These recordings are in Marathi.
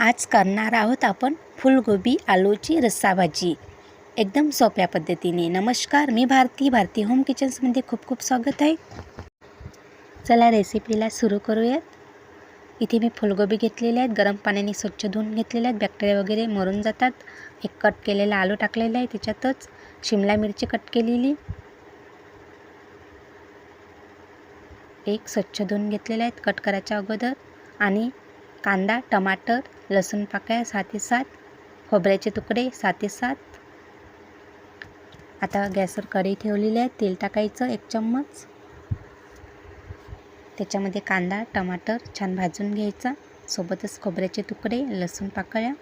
आज करणार आहोत आपण फुलगोबी आलूची रस्साभाजी. एकदम सोप्या पद्धतीने. नमस्कार मी भारती. भारती होम किचन्समध्ये खूप खूप स्वागत आहे. चला रेसिपीला सुरू करूयात. इथे मी फुलगोबी घेतलेले आहेत. गरम पाण्याने स्वच्छ धुवून घेतलेले आहेत. बॅक्टेरिया वगैरे मरून जातात. एक कट केलेला आलू टाकलेला आहे त्याच्यातच. शिमला मिरची कट केलेली. एक स्वच्छ धुवून घेतलेले आहेत. कट करायच्या अगोदर. आणि कांदा टमाटर लसूण पाकळ्या सात ते सात खोबऱ्याचे तुकडे सात ते सात आता गॅसवर कढई ठेवलेली आहे तेल टाकायचं एक चम्मच. त्याच्यामध्ये कांदा टमाटर छान भाजून घ्यायचा. सोबतच खोबऱ्याचे तुकडे लसूण पाकळ्या.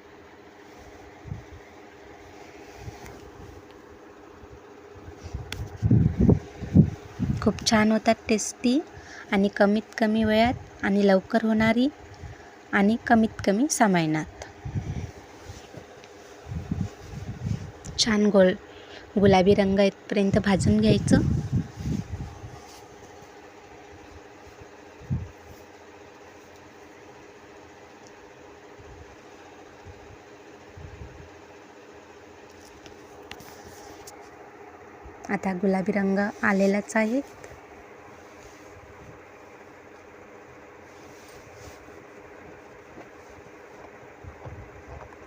खूप छान होतात टेस्टी आणि कमीत कमी वेळात आणि लवकर होणारी आणि कमीत कमी सामायनात. छान गोल गुलाबी रंग येतपर्यंत भाजून घ्यायचं. आता गुलाबी रंग आलेलाच आहे.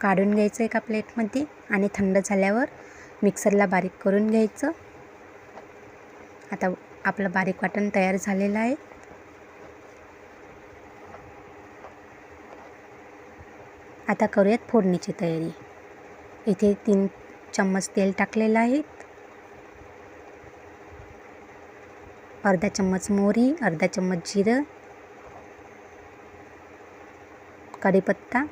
काढून घ्यायचं एका प्लेटमध्ये आणि थंड झाल्यावर मिक्सरला बारीक करून घ्यायचं. आता आपलं बारीक वाटण तयार झालेलं आहे. आता करूयात फोडणीची तयारी. इथे तीन चम्मच तेल टाकलेलं आहे. अर्धा चम्मच मोहरी अर्धा चम्मच जिरं कढीपत्ता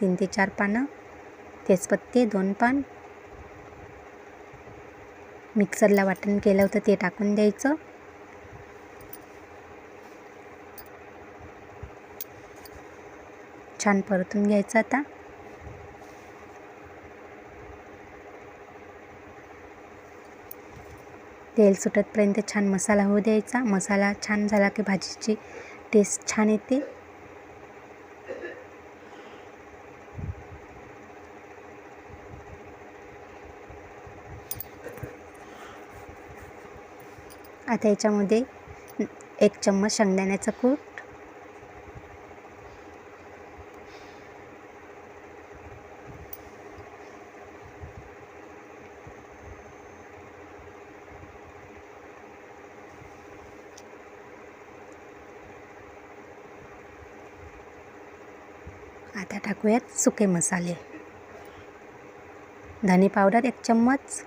तीन ते चार पानं तेजपत्ते दोन पान. मिक्सरला वाटण केलं होतं ते टाकून द्यायचं. छान परतून घ्यायचं आता. तेल सुटतपर्यंत छान मसाला होऊ द्यायचा. मसाला छान झाला की भाजीची टेस्ट छान येते. आता याच्यामध्ये एक चम्मच शेंगदाण्याचं कूट. आता टाकूयात सुके मसाले. धने पावडर एक चम्मच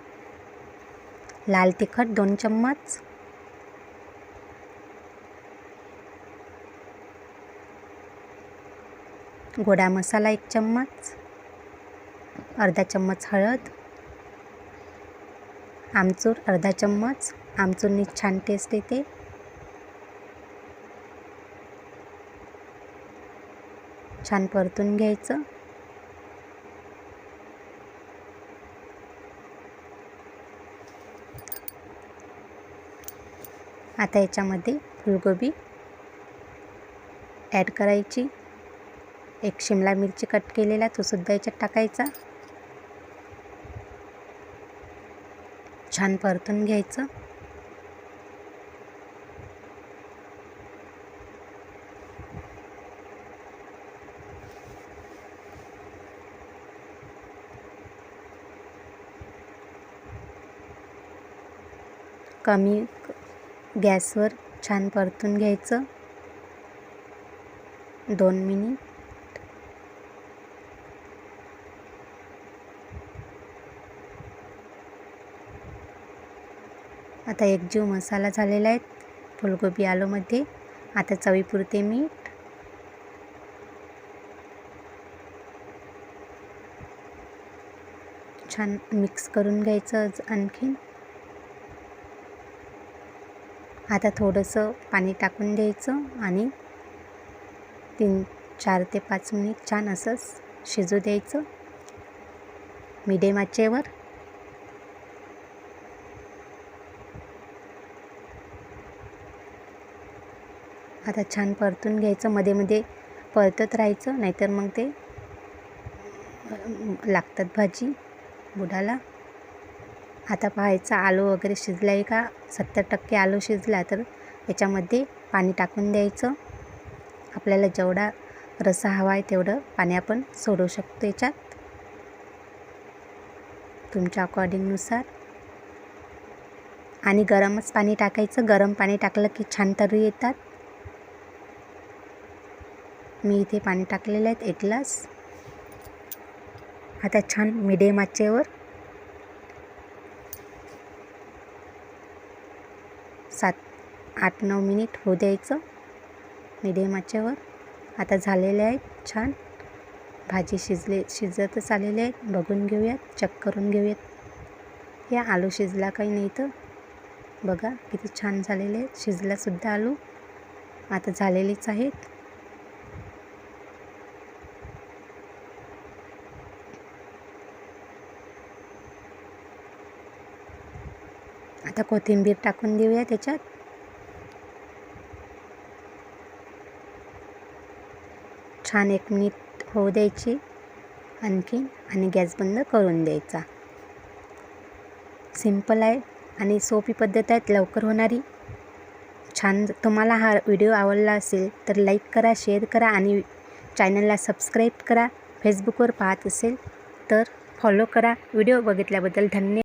लाल तिखट दोन चम्मच गोडा मसाला एक चम्मच अर्धा चम्मच हळद आमचूर अर्धा चम्मच आमचूरनी छान टेस्ट येते. छान परतून घ्यायचं. आता याच्यामध्ये फुलगोबी ॲड करायची. एक शिमला मिरची कट केलेला तो सुद्धा याच्यात टाकायचा. छान परतून घ्यायचं. कमी गॅसवर छान परतून घ्यायचं. दोन मिनिट. आता एकजीव मसाला झालेला आहे. फुलगोबी आलूमध्ये. आता चवीपुरते मीठ छान मिक्स करून घ्यायचं आणखीन. आता थोडंसं पाणी टाकून द्यायचं आणि तीन चार ते पाच मिनिट छान असंच शिजू द्यायचं. मिडियम आचेवर. आता छान परतून घ्यायचं मध्ये मध्ये परतत राहायचं नाहीतर मग ते लागतात भाजी बुडाला. आता पाहायचं आलू वगैरे शिजला आहे का? सत्तर टक्के आलू शिजला तर याच्यामध्ये पाणी टाकून द्यायचं. आपल्याला जेवढा रस्सा हवा आहे तेवढं पाणी आपण सोडू शकतो याच्यात. तुमच्या अकॉर्डिंगनुसार आणि गरमच पाणी टाकायचं. गरम पाणी टाकलं की छान तरी येतात. मी इथे पाणी टाकलेलं आहे एक ग्लास. आता छान मिडियम आचेवर. सात आठ नऊ मिनिट होऊ द्यायचं. मिडियम आचेवर. आता झालेले आहेत छान. भाजी शिजले शिजतच आलेले आहेत. बघून घेऊयात चेक करून घेऊयात. या आलू शिजला काही नाही तर बघा किती छान झालेले आहेत. शिजलासुद्धा आलू. आता झालेलेच आहेत. आता कोथिंबीर टाकून देऊया त्याच्यात. छान एक मिनिट होऊ द्यायची आणखी आणि गॅस बंद करून द्यायचा. सिंपल आहे आणि सोपी पद्धत आहेत लवकर होणारी. छान तुम्हाला हा व्हिडिओ आवडला असेल तर लाईक करा शेअर करा आणि चॅनलला सबस्क्राईब करा. फेसबुकवर पाहत असेल तर फॉलो करा. व्हिडिओ बघितल्याबद्दल धन्यवाद